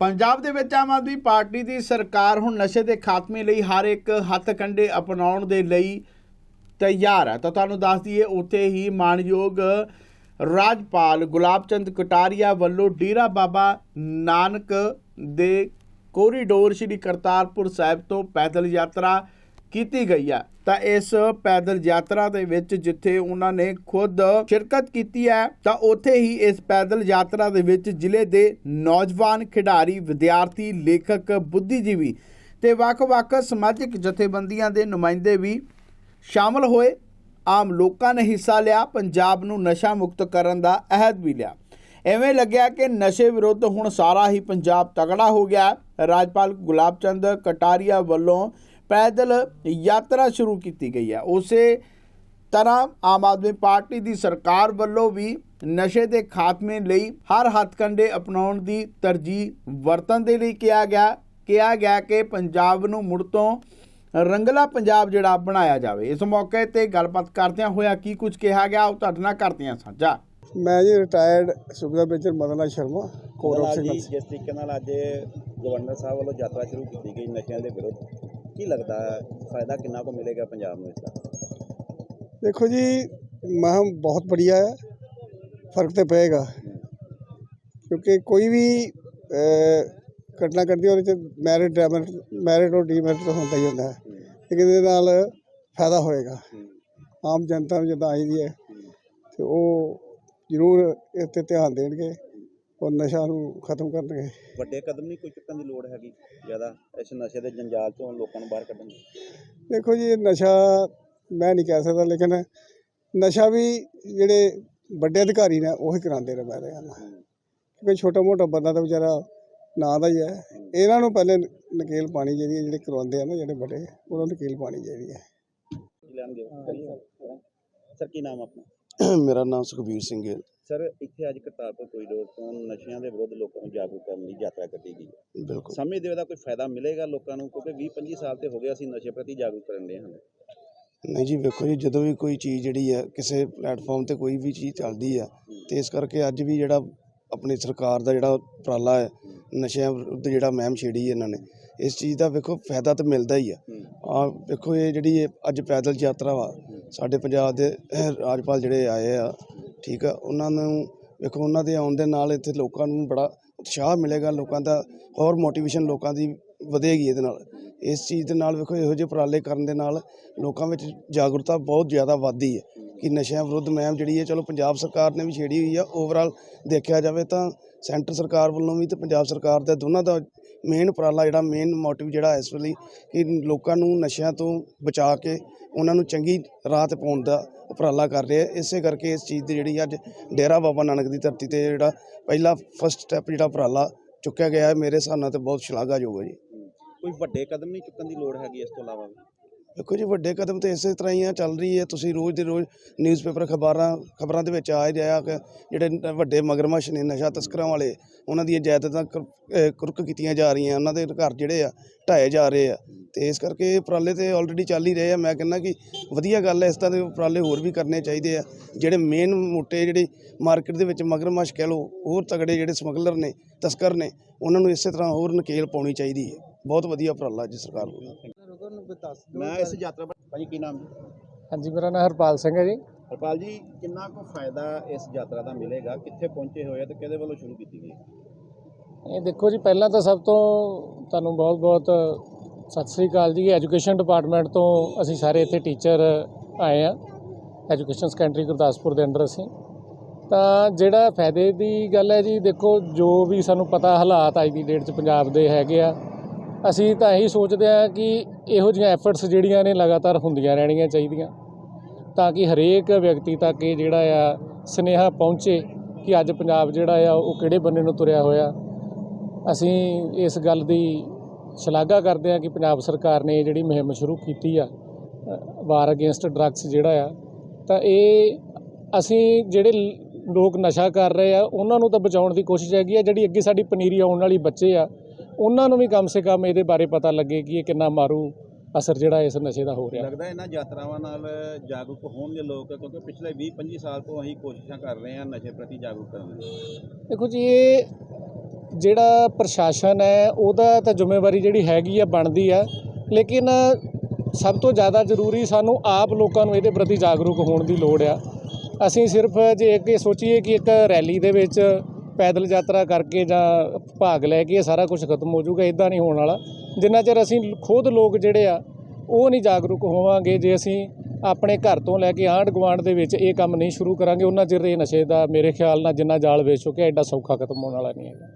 ਪੰਜਾਬ ਦੇ ਵਿੱਚ ਆਮ ਆਦਮੀ ਪਾਰਟੀ ਦੀ ਸਰਕਾਰ ਹੁਣ ਨਸ਼ੇ ਦੇ ਖਾਤਮੇ ਲਈ ਹਰ ਇੱਕ ਹੱਥ ਕੰਡੇ ਅਪਣਾਉਣ ਦੇ ਲਈ ਤਿਆਰ ਹੈ। ਤਾਂ ਤੁਹਾਨੂੰ ਦੱਸ ਦਈਏ, ਉੱਥੇ ਹੀ ਮਾਨਯੋਗ ਰਾਜਪਾਲ ਗੁਲਾਬ ਚੰਦ ਕਟਾਰੀਆ ਵੱਲੋਂ ਡੇਰਾ ਬਾਬਾ ਨਾਨਕ ਦੇ ਕੋਰੀਡੋਰ ਸ਼੍ਰੀ ਕਰਤਾਰਪੁਰ ਸਾਹਿਬ ਤੋਂ ਪੈਦਲ ਯਾਤਰਾ ਕੀਤੀ ਗਈ ਹੈ ਤਾਂ ਇਸ ਪੈਦਲ ਯਾਤਰਾ ਦੇ ਵਿੱਚ ਜਿੱਥੇ ਉਹਨਾਂ ਨੇ ਖੁਦ ਸ਼ਿਰਕਤ ਕੀਤੀ ਹੈ ਤਾਂ ਉੱਥੇ ਹੀ ਇਸ ਪੈਦਲ ਯਾਤਰਾ ਦੇ ਵਿੱਚ ਜ਼ਿਲ੍ਹੇ ਦੇ ਨੌਜਵਾਨ ਖਿਡਾਰੀ, ਵਿਦਿਆਰਥੀ, ਲੇਖਕ, ਬੁੱਧੀਜੀਵੀ ਤੇ ਵੱਖ-ਵੱਖ ਸਮਾਜਿਕ ਜਥੇਬੰਦੀਆਂ ਦੇ ਨੁਮਾਇੰਦੇ ਵੀ ਸ਼ਾਮਲ ਹੋਏ। ਆਮ ਲੋਕਾਂ ਨੇ ਹਿੱਸਾ ਲਿਆ, ਪੰਜਾਬ ਨੂੰ ਨਸ਼ਾ ਮੁਕਤ ਕਰਨ ਦਾ ਅਹਿਦ ਵੀ ਲਿਆ। ਐਵੇਂ ਲੱਗਿਆ ਕਿ ਨਸ਼ੇ ਵਿਰੁੱਧ ਹੁਣ ਸਾਰਾ ਹੀ ਪੰਜਾਬ ਤਗੜਾ ਹੋ ਗਿਆ। ਰਾਜਪਾਲ ਗੁਲਾਬ ਚੰਦ ਕਟਾਰੀਆ ਵੱਲੋਂ ਪੈਦਲ ਯਾਤਰਾ ਸ਼ੁਰੂ ਕੀਤੀ ਗਈ ਹੈ। ਉਸੇ ਤਰ੍ਹਾਂ ਆਮ ਆਦਮੀ ਪਾਰਟੀ ਦੀ ਸਰਕਾਰ ਵੱਲੋਂ ਵੀ ਨਸ਼ੇ ਦੇ ਖਾਤਮੇ ਲਈ ਹਰ ਹੱਥਕੰਡੇ ਅਪਣਾਉਣ ਦੀ ਤਰਜੀਹ ਵਰਤਣ ਦੇ ਲਈ ਕਿਹਾ ਗਿਆ। ਕਿਹਾ ਗਿਆ ਕਿ ਪੰਜਾਬ ਨੂੰ ਮੁੜ ਤੋਂ ਰੰਗਲਾ ਪੰਜਾਬ ਜਿਹੜਾ ਬਣਾਇਆ ਜਾਵੇ। ਇਸ ਮੌਕੇ ਤੇ ਗੱਲਬਾਤ ਕਰਦਿਆਂ ਹੋਇਆ ਕੀ ਕੁਝ ਕਿਹਾ ਗਿਆ ਉਹ ਤੁਹਾਡੇ ਨਾਲ ਕਰਦੇ ਹਾਂ ਸਾਂਝਾ। ਮੈਂ ਜੀ retired ਸੁਬਦਾ major Madan Lal Sharma corps of ਜਿਸ ਤਰੀਕੇ ਨਾਲ ਅੱਜ ਗਵਰਨਰ ਸਾਹਿਬ ਵੱਲੋਂ ਯਾਤਰਾ ਸ਼ੁਰੂ ਕੀਤੀ ਗਈ ਨਸ਼ਿਆਂ ਦੇ ਵਿਰੁੱਧ। ਕੀ ਲੱਗਦਾ ਹੈ? ਫਾਇਦਾ ਕਿੰਨਾ ਕੁ ਮਿਲੇਗਾ ਪੰਜਾਬ ਨੂੰ ਇਸ ਦਾ? ਦੇਖੋ ਜੀ ਮਹਿਮ ਬਹੁਤ ਬੜੀਆ ਹੈ। ਫ਼ਰਕ ਤੇ ਪਏਗਾ। ਕਿਉਂਕਿ ਕੋਈ ਵੀ ਘਟਨਾ ਘਟਦੀ ਹੈ, ਉਹਦੇ ਚ ਮੈਰਿਟ ਡੈਮੈਰਿਟ ਮੈਰਿਟ ਔਰ ਡੀਮੈਰਿਟ ਹੁੰਦਾ ਹੀ ਹੁੰਦਾ ਹੈ। ਲੇਕਿਨ ਇਹਦੇ ਨਾਲ ਫਾਇਦਾ ਹੋਏਗਾ। ਆਮ ਜਨਤਾ ਨੂੰ ਜਦੋਂ ਆਈ ਦੀ ਹੈ ਤੇ ਉਹ ਜ਼ਰੂਰ ਇਸ ਤੇ ਧਿਆਨ ਦੇਣਗੇ। ਔਰ ਨਸ਼ਾ ਨੂੰ ਖਤਮ ਕਰਨਗੇ। ਵੱਡੇ ਕਦਮ ਨਹੀਂ ਕੋਈ ਚੁੱਕਣ ਦੀ ਲੋੜ ਹੈਗੀ ਜ਼ਿਆਦਾ ਇਸ ਨਸ਼ੇ ਦੇ ਜੰਜਾਲ ਤੋਂ ਲੋਕਾਂ ਨੂੰ ਬਾਹਰ ਕੱਢਣ ਦੀ? ਦੇਖੋ ਜੀ ਇਹ ਨਸ਼ਾ ਮੈਂ ਨਹੀਂ ਕਹਿ ਸਕਦਾ ਲੇਕਿਨ ਨਸ਼ਾ ਵੀ ਜਿਹੜੇ ਵੱਡੇ ਅਧਿਕਾਰੀ ਨੇ ਉਹੀ ਕਰਾਉਂਦੇ ਨੇ ਮੇਰੇ ਹਨ ਕਿਉਂਕਿ ਛੋਟਾ ਮੋਟਾ ਬੰਦਾ ਤਾਂ ਵਿਚਾਰਾ ਨਾਂ ਦਾ ਹੀ ਹੈ। ਇਹਨਾਂ ਨੂੰ ਪਹਿਲੇ ਨਕੇਲ ਪਾਣੀ ਚਾਹੀਦੀ ਹੈ ਜਿਹੜੇ ਕਰਵਾਉਂਦੇ ਆ ਨਾ ਜਿਹੜੇ ਵੱਡੇ ਉਹਨਾਂ ਨੂੰ ਨਕੇਲ ਪਾਣੀ ਚਾਹੀਦੀ ਹੈ। ਸਰ ਕੀ ਨਾਮ ਆਪਣਾ? ਮੇਰਾ ਨਾਮ ਸੁਖਬੀਰ ਸਿੰਘ ਹੈ। ਸਰ ਇੱਥੇ ਅੱਜ ਕਰਤਾਰਪੁਰ ਕੋਰੀਡੋਰ ਤੋਂ ਨਸ਼ਿਆਂ ਦੇ ਵਿਰੁੱਧ ਲੋਕਾਂ ਨੂੰ ਜਾਗਰੂਕ ਕਰਨ ਲਈ ਯਾਤਰਾ ਕੱਢੀ ਗਈ ਹੈ। ਬਿਲਕੁਲ। ਸਮਝਦੇ ਹੋ ਇਹਦਾ ਕੋਈ ਫਾਇਦਾ ਮਿਲੇਗਾ ਲੋਕਾਂ ਨੂੰ? ਕਿਉਂਕਿ 20 25 ਸਾਲ ਤੇ ਹੋ ਗਏ ਅਸੀਂ ਨਸ਼ੇ ਪ੍ਰਤੀ ਜਾਗਰੂਕ ਕਰਨ ਦੇ ਹਾਂ। ਨਹੀਂ ਜੀ ਵੇਖੋ ਜੀ ਜਦੋਂ ਵੀ ਕੋਈ ਚੀਜ਼ ਜਿਹੜੀ ਹੈ ਕਿਸੇ ਪਲੇਟਫਾਰਮ ਤੇ ਕੋਈ ਵੀ ਚੀਜ਼ ਚੱਲਦੀ ਆ ਤੇ ਇਸ ਕਰਕੇ ਅੱਜ ਵੀ ਜਿਹੜਾ ਆਪਣੀ ਸਰਕਾਰ ਦਾ ਜਿਹੜਾ ਉਪਰਾਲਾ ਹੈ ਨਸ਼ਿਆਂ ਵਿਰੁੱਧ ਜਿਹੜਾ ਮਹਿਮ ਛੇੜੀ ਹੈ ਇਹਨਾਂ ਨੇ ਇਸ ਚੀਜ਼ ਦਾ ਵੇਖੋ ਫਾਇਦਾ ਤਾਂ ਮਿਲਦਾ ਹੀ ਆ ਆ ਵੇਖੋ ਇਹ ਜਿਹੜੀ ਅੱਜ ਪੈਦਲ ਯਾਤਰਾ ਵਾ ਸਾਡੇ ਪੰਜਾਬ ਦੇ ਰਾਜਪਾਲ ਜਿਹੜੇ ਆਏ ਆ, ਠੀਕ ਆ, ਉਹਨਾਂ ਨੂੰ ਵੇਖੋ, ਉਹਨਾਂ ਦੇ ਆਉਣ ਦੇ ਨਾਲ ਇੱਥੇ ਲੋਕਾਂ ਨੂੰ ਬੜਾ ਉਤਸ਼ਾਹ ਮਿਲੇਗਾ, ਲੋਕਾਂ ਦਾ ਹੋਰ ਮੋਟੀਵੇਸ਼ਨ ਲੋਕਾਂ ਦੀ ਵਧੇਗੀ ਇਹਦੇ ਨਾਲ। ਇਸ ਚੀਜ਼ ਦੇ ਨਾਲ ਵੇਖੋ, ਇਹੋ ਜਿਹੇ ਉਪਰਾਲੇ ਕਰਨ ਦੇ ਨਾਲ ਲੋਕਾਂ ਵਿੱਚ ਜਾਗਰੂਕਤਾ ਬਹੁਤ ਜ਼ਿਆਦਾ ਵੱਧਦੀ ਹੈ ਕਿ ਨਸ਼ਿਆਂ ਵਿਰੁੱਧ ਮਹਿਮ ਜਿਹੜੀ ਹੈ, ਚਲੋ ਪੰਜਾਬ ਸਰਕਾਰ ਨੇ ਵੀ ਛੇੜੀ ਹੋਈ ਆ ਓਵਰਆਲ ਦੇਖਿਆ ਜਾਵੇ ਤਾਂ ਸੈਂਟਰ ਸਰਕਾਰ ਵੱਲੋਂ ਵੀ ਤੇ ਪੰਜਾਬ ਸਰਕਾਰ ਦਾ ਦੋਨਾਂ ਦਾ ਮੇਨ ਉਪਰਾਲਾ ਜਿਹੜਾ ਮੇਨ ਮੋਟਿਵ ਜਿਹੜਾ ਇਸ ਵੇਲੇ ਕਿ ਲੋਕਾਂ ਨੂੰ ਨਸ਼ਿਆਂ ਤੋਂ ਬਚਾ ਕੇ ਉਹਨਾਂ ਨੂੰ ਚੰਗੀ ਰਾਹ ਤੇ ਪਾਉਣ ਦਾ ਉਪਰਾਲਾ ਕਰ ਰਿਹਾ ਇਸੇ ਕਰਕੇ ਇਸ ਚੀਜ਼ ਦੀ ਜਿਹੜੀ ਅੱਜ ਡੇਰਾ ਬਾਬਾ ਨਾਨਕ ਦੀ ਧਰਤੀ ਤੇ ਜਿਹੜਾ ਪਹਿਲਾ ਫਸਟ ਸਟੈਪ ਜਿਹੜਾ ਉਪਰਾਲਾ ਚੁੱਕਿਆ ਗਿਆ ਹੈ, ਮੇਰੇ ਹਿਸਾਬ ਨਾਲ ਤੇ ਬਹੁਤ ਸ਼ਲਾਘਾਯੋਗ ਹੈ ਜੀ। ਕੋਈ ਵੱਡੇ ਕਦਮ ਨਹੀਂ ਚੁੱਕਣ ਦੀ ਲੋੜ ਹੈਗੀ ਇਸ ਤੋਂ ਇਲਾਵਾ ਵੀ? ਦੇਖੋ ਜੀ, ਵੱਡੇ ਕਦਮ ਤੇ ਇਸੇ ਤਰ੍ਹਾਂ ਹੀ ਆ, ਚੱਲ ਰਹੀ ਹੈ। ਤੁਸੀਂ ਰੋਜ਼ ਦੇ ਰੋਜ਼ ਨਿਊਜ਼ਪੇਪਰ ਖਬਰਾਂ ਖਬਰਾਂ ਦੇ ਵਿੱਚ ਆ ਹੀ ਰਿਹਾ ਕਿ ਜਿਹੜੇ ਵੱਡੇ ਮਗਰਮੱਛ ਨੇ, ਨਸ਼ਾ ਤਸਕਰਾਂ ਵਾਲੇ, ਉਹਨਾਂ ਦੀਆਂ ਜਾਇਦਾਦਾਂ ਕੁਰ- ਕੁਰਕ ਕੀਤੀਆਂ ਜਾ ਰਹੀਆਂ, ਉਹਨਾਂ ਦੇ ਘਰ ਜਿਹੜੇ ਆ, ਢਾਏ ਜਾ ਰਹੇ ਆ। ਤੇ ਇਸ ਕਰਕੇ ਉਪਰਾਲੇ ਤੇ ਆਲਰੇਡੀ ਚੱਲ ਹੀ ਰਹੇ ਆ। ਮੈਂ ਕਹਿੰਦਾ ਕਿ ਵਧੀਆ ਗੱਲ ਹੈ, ਇਸ ਤਰ੍ਹਾਂ ਦੇ ਉਪਰਾਲੇ ਹੋਰ ਵੀ ਕਰਨੇ ਚਾਹੀਦੇ ਆ। ਜਿਹੜੇ ਮੇਨ ਮੋਟੇ, ਜਿਹੜੇ ਮਾਰਕੀਟ ਦੇ ਵਿੱਚ ਮਗਰਮੱਛ ਕਹਿ ਲਓ, ਹੋਰ ਤਗੜੇ ਜਿਹੜੇ ਸਮਗਲਰ ਨੇ, ਤਸਕਰ ਨੇ, ਉਹਨਾਂ ਨੂੰ ਇਸੇ ਤਰ੍ਹਾਂ ਹੋਰ ਨਕੇਲ ਪਾਉਣੀ ਚਾਹੀਦੀ ਹੈ। ਬਹੁਤ ਵਧੀਆ ਉਪਰਾਲਾ ਜੀ ਸਰਕਾਰ ਵੱਲੋਂ। ਮੈਂ ਇਸ ਯਾਤਰਾ ਬਾਰੇ। ਭਾਜੀ ਕੀ ਨਾਮ ਜੀ? ਹਾਂਜੀ ਮੇਰਾ ਨਾਮ ਹਰਪਾਲ ਸਿੰਘ ਹੈ ਜੀ। ਹਰਪਾਲ ਜੀ ਕਿੰਨਾ ਕੁ ਫਾਇਦਾ ਇਸ ਯਾਤਰਾ ਦਾ ਮਿਲੇਗਾ? ਕਿੱਥੇ ਪਹੁੰਚੇ ਹੋਏ ਆ ਤੇ ਕਿਹਦੇ ਵੱਲੋਂ ਸ਼ੁਰੂ ਕੀਤੀ ਗਈ? ਇਹ ਦੇਖੋ ਜੀ ਪਹਿਲਾਂ ਤਾਂ ਸਭ ਤੋਂ ਤੁਹਾਨੂੰ ਬਹੁਤ-ਬਹੁਤ ਸਤਿ ਸ੍ਰੀ ਅਕਾਲ ਜੀ। ਐਜੂਕੇਸ਼ਨ ਡਿਪਾਰਟਮੈਂਟ ਤੋਂ ਅਸੀਂ ਸਾਰੇ ਇੱਥੇ ਟੀਚਰ ਆਏ ਆ। ਐਜੂਕੇਸ਼ਨ ਸੈਕੰਡਰੀ ਗੁਰਦਾਸਪੁਰ ਦੇ ਅੰਡਰ ਅਸੀਂ। ਤਾਂ ਜਿਹੜਾ ਫਾਇਦੇ ਦੀ ਗੱਲ ਹੈ ਜੀ ਦੇਖੋ ਜੋ ਵੀ ਸਾਨੂੰ ਪਤਾ ਹਾਲਾਤ ਅੱਜ ਦੀ ਡੇਟ 'ਚ ਪੰਜਾਬ ਦੇ ਹੈਗੇ ਆ ਅਸੀਂ ਤਾਂ ਇਹੀ ਸੋਚਦੇ ਆ ਕਿ ਇਹੋ ਜਿਹੀਆਂ ਐਫਰਟਸ ਜਿਹੜੀਆਂ ਨੇ ਲਗਾਤਾਰ ਹੁੰਦੀਆਂ ਰਹਿਣੀਆਂ ਚਾਹੀਦੀਆਂ, ਤਾਂ ਕਿ ਹਰੇਕ ਵਿਅਕਤੀ ਤੱਕ ਇਹ ਜਿਹੜਾ ਆ ਸਨੇਹਾ ਪਹੁੰਚੇ ਕਿ ਅੱਜ ਪੰਜਾਬ ਜਿਹੜਾ ਆ ਉਹ ਕਿਹੜੇ ਬੰਨੇ ਨੂੰ ਤੁਰਿਆ ਹੋਇਆ। ਅਸੀਂ ਇਸ ਗੱਲ ਦੀ ਸ਼ਲਾਘਾ ਕਰਦੇ ਹਾਂ ਕਿ ਪੰਜਾਬ ਸਰਕਾਰ ਨੇ ਇਹ ਜਿਹੜੀ ਮੁਹਿੰਮ ਸ਼ੁਰੂ ਕੀਤੀ ਆ ਵਾਰ ਅਗੇਂਸਟ ਡਰੱਗਸ ਜਿਹੜਾ ਆ, ਤਾਂ ਇਹ ਅਸੀਂ ਜਿਹੜੇ ਲੋਕ ਨਸ਼ਾ ਕਰ ਰਹੇ ਆ, ਉਹਨਾਂ ਨੂੰ ਤਾਂ ਬਚਾਉਣ ਦੀ ਕੋਸ਼ਿਸ਼ ਹੈਗੀ ਆ, ਜਿਹੜੀ ਅੱਗੇ ਸਾਡੀ ਪਨੀਰੀ ਆਉਣ ਵਾਲੀ ਬੱਚੇ ਆ ਉਹਨਾਂ ਨੂੰ ਵੀ ਕਮ ਸੇ ਕਮ ਇਹਦੇ ਬਾਰੇ ਪਤਾ ਲੱਗੇ ਕਿ ਇਹ ਕਿੰਨਾ ਮਾਰੂ ਅਸਰ ਜਿਹੜਾ ਇਸ ਨਸ਼ੇ ਦਾ ਹੋ ਰਿਹਾ। ਲੱਗਦਾ ਇਹਨਾਂ ਯਾਤਰਾਵਾਂ ਨਾਲ ਜਾਗਰੂਕ ਹੋਣਗੇ ਲੋਕ ਕਿਉਂਕਿ ਪਿਛਲੇ 20 25 ਸਾਲ ਤੋਂ ਅਸੀਂ ਕੋਸ਼ਿਸ਼ਾਂ ਕਰ ਰਹੇ ਹਾਂ ਨਸ਼ੇ ਪ੍ਰਤੀ ਜਾਗਰੂਕ ਕਰਨ ਦੀ। ਦੇਖੋ ਜੀ ਇਹ ਜਿਹੜਾ ਪ੍ਰਸ਼ਾਸਨ ਹੈ ਉਹਦਾ ਤਾਂ ਜ਼ਿੰਮੇਵਾਰੀ ਜਿਹੜੀ ਹੈਗੀ ਆ ਬਣਦੀ ਆ। ਲੇਕਿਨ ਸਭ ਤੋਂ ਜ਼ਿਆਦਾ ਜ਼ਰੂਰੀ ਸਾਨੂੰ ਆਪ ਲੋਕਾਂ ਨੂੰ ਇਹਦੇ ਪ੍ਰਤੀ ਜਾਗਰੂਕ ਹੋਣ ਦੀ ਲੋੜ ਆ। ਅਸੀਂ ਸਿਰਫ ਜੇ ਇਹ ਸੋਚੀਏ ਕਿ ਇੱਕ ਰੈਲੀ ਦੇ ਵਿੱਚ ਪੈਦਲ ਯਾਤਰਾ ਕਰਕੇ ਜਾਂ ਭਾਗ ਲੈ ਕੇ ਇਹ ਸਾਰਾ ਕੁਝ ਖਤਮ ਹੋ ਜਾਊਗਾ ਇਦਾਂ ਨਹੀਂ ਹੋਣ ਵਾਲਾ। ਜਿੰਨਾ ਚਿਰ ਅਸੀਂ ਖੁਦ ਲੋਕ ਜਿਹੜੇ ਆ, ਉਹ ਨਹੀਂ ਜਾਗਰੂਕ ਹੋਵਾਂਗੇ, ਜੇ ਅਸੀਂ ਆਪਣੇ ਘਰ ਤੋਂ ਲੈ ਕੇ ਆਂਢ ਗੁਆਂਢ ਦੇ ਵਿੱਚ ਇਹ ਕੰਮ ਨਹੀਂ ਸ਼ੁਰੂ ਕਰਾਂਗੇ, ਉਹਨਾਂ ਚਿਰ ਇਹ ਨਸ਼ੇ ਦਾ ਮੇਰੇ ਖਿਆਲ ਨਾਲ ਜਿੰਨਾ ਜਾਲ ਵੇਚ ਚੁੱਕਿਆ ਐਡਾ ਸੌਖਾ ਖਤਮ ਹੋਣ ਵਾਲਾ ਨਹੀਂ ਹੈਗਾ।